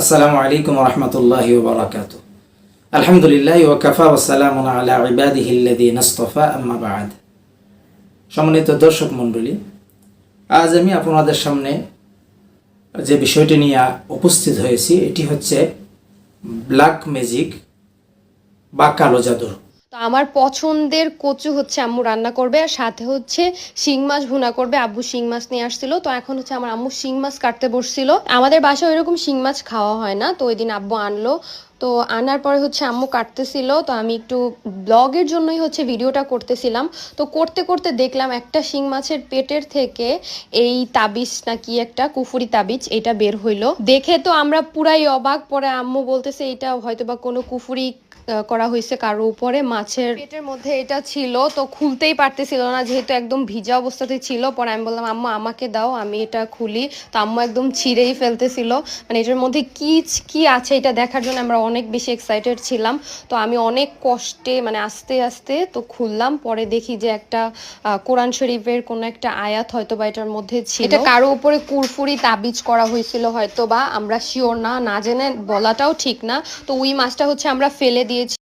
আসসালামু আলাইকুম রহমতুল্লাহি বারাকাত আলহামদুলিল্লাহ ওয়াকাফা ওসালাম আলা ইবাদিহিল্লাদি নাস্তফা, আম্মা বাদ। সম্মানিত দর্শক মণ্ডলী, আজ আমি আপনাদের সামনে যে বিষয়টি নিয়ে উপস্থিত হয়েছি, এটি হচ্ছে ব্ল্যাক ম্যাজিক বা কালো জাদুর। আমার পছন্দের কচু হচ্ছে আম্মু রান্না করবে, আর সাথে হচ্ছে শিং মাছ ভুনা করবে। আব্বু শিং মাছ নিয়ে আসছিল, তো এখন হচ্ছে আমার আম্মু শিং মাছ কাটতে বসছিল। আমাদের বাসায় ওইরকম শিং মাছ খাওয়া হয় না, তো ওই দিন আব্বু আনলো। তো আনার পরে হচ্ছে আম্মু কাটতেছিল, তো আমি একটু ব্লগের জন্যই হচ্ছে ভিডিওটা করতেছিলাম। তো করতে করতে দেখলাম একটা শিং মাছের পেটের থেকে এই তাবিজ নাকি একটা কুফুরি তাবিজ, এটা বের হইল। দেখে তো আমরা পুরাই অবাক, পরে আম্মু বলতেছে এটা হয়তো বা কোনো কুফুরি করা হয়েছে কারও উপরে, মাছের পেটের মধ্যে এটা ছিল, তো খুলতেই পারতেছিল না, যেহেতু একদম ভিজা অবস্থাতে ছিল। পরে আমি বললাম, আম্মা, আমাকে দাও, আমি এটা খুলি। তো আম্মু একদম ছিঁড়েই ফেলতেছিল। মানে এটার মধ্যে কি কি আছে এটা দেখার জন্য আমরা অনেক বেশি এক্সাইটেড ছিলাম। তো আমি অনেক কষ্টে মানে আস্তে আস্তে তো খুললাম। পরে দেখি যে একটা কোরআন শরীফের কোনো একটা আয়াত হয়তো বা এটার মধ্যে ছিল। এটা কারও উপরে কুরফুরি তাবিজ করা হয়েছিল হয়তো বা আমরা শিওর না না জেনে বলাটাও ঠিক না। তো ওই মাছটা হচ্ছে আমরা ফেলে দিয়েছি।